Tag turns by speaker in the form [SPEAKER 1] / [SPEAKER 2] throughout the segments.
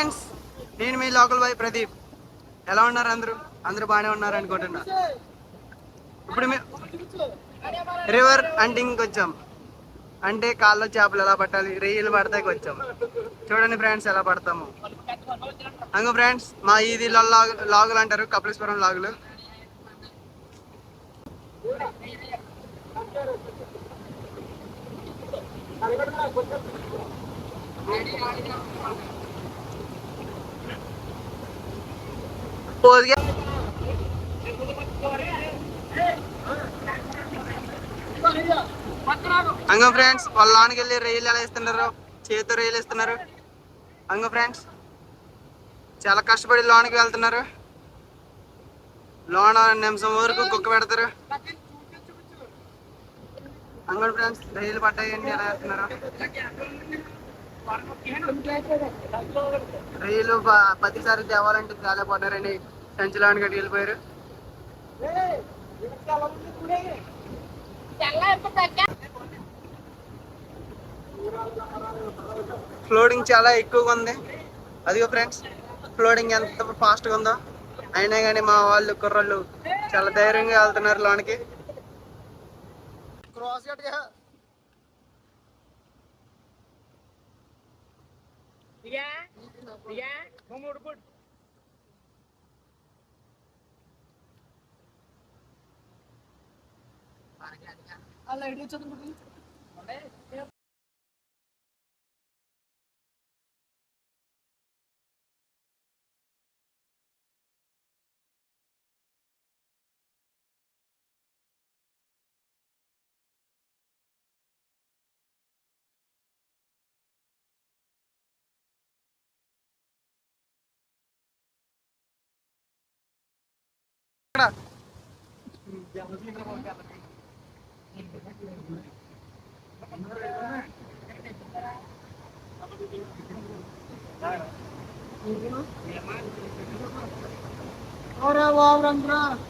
[SPEAKER 1] Friends నేను మీ local boy Pradeep. ఎలా ఉన్నారు అందరూ? అందరూ బాగానే ఉన్నారు అనుకుంటున్నా. ఇప్పుడు మేము రివర్ అంటింగ్కి వచ్చాం. అంటే కాళ్ళలో చేపలు ఎలా పట్టాలి? రొయ్యలు పడతాకి వచ్చాం చూడండి ఫ్రెండ్స్ ఎలా పడతాము. అంగ ఫ్రెండ్స్ మా ఇది లాగు లాగులు అంటారు కపిలేశ్వరం లాగులు. పోదుగా అంగ ఫ్రెండ్స్ వాళ్ళ లోనికి వెళ్ళి రైలు ఎలా ఇస్తున్నారు చేతితో రైలు ఇస్తున్నారు అంగ ఫ్రెండ్స్ చాలా కష్టపడి లోనికి వెళ్తున్నారు. లోన నిమిషం వరకు కుక్క పెడతారు. అంగడి ఫ్రెండ్స్ రైలు పట్టాయండి ఎలా వెళ్తున్నారు రైలు ప- ప్రతిసారి తేవాలంటే చాలా పడ్డారని సంచలానికి అటు వెళ్ళిపోయారు. ఫ్లోడింగ్ చాలా ఎక్కువగా ఉంది. అదిగో ఫ్రెండ్స్ ఫ్లోడింగ్ ఎంత ఫాస్ట్గా ఉందో. అయినా కానీ మా వాళ్ళు కుర్రోళ్ళు చాలా ధైర్యంగా వెళ్తున్నారు లోనికి. క్రాస్ ரியா ரியா உங்களோட போட்டு അല്ല ഇടി വെച്ചൊന്നും Orang orang berat.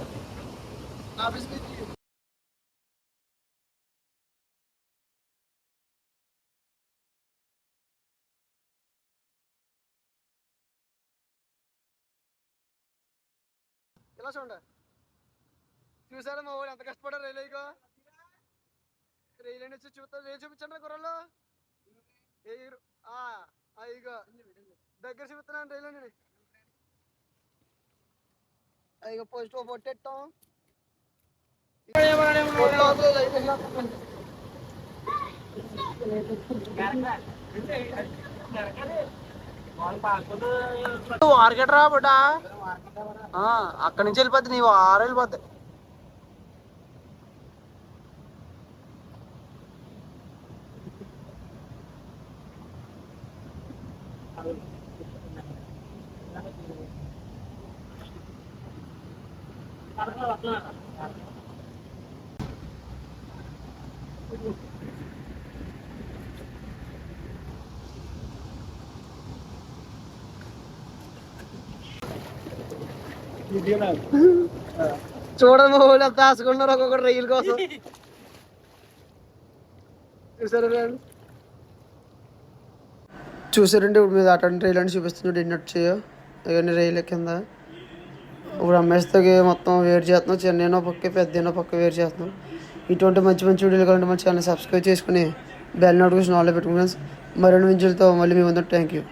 [SPEAKER 1] ఇలా చూడండి చూసారా మా వాళ్ళు ఎంత కష్టపడారు రైలుకో రైలు అని వచ్చి చూస్తారు రైలు చూపించండి కుర్రలు ఏ ఆ, ఇగో. దగ్గర చూపిస్తున్నాను రైలు అండి ఇక పోస్ట్ పొట్టెట్టాం నువ్వు మార్కెట్ రా బిడ్డా అక్కడి నుంచి వెళ్ళిపోద్ది నీవు ఆరు వెళ్ళిపోద్ది చూడండి మా వాళ్ళు ఎంత ఆశకున్నారు ఒక్కొక్కటి రైలు కోసం. చూసారా చూసారంటే ఇప్పుడు మీద అటువంటి రైలు అని చూపిస్తున్నాడు ఎన్ని వచ్చాయో అవన్నీ రైలు కింద. ఇప్పుడు అమ్మేస్తే మొత్తం వేరు చేస్తున్నాం. చిన్న పక్క పెద్ద పక్క వేరు చేస్తున్నాం. ఇటువంటి మంచి మంచి వీడియోలు కావాలంటే మన ఛానల్ సబ్స్క్రైబ్ చేసుకుని బెల్ నోటిఫికేషన్ ఆన్లో పెట్టుకుని మరిన్ని విజులతో మళ్ళీ మీ ముందు థ్యాంక్ యూ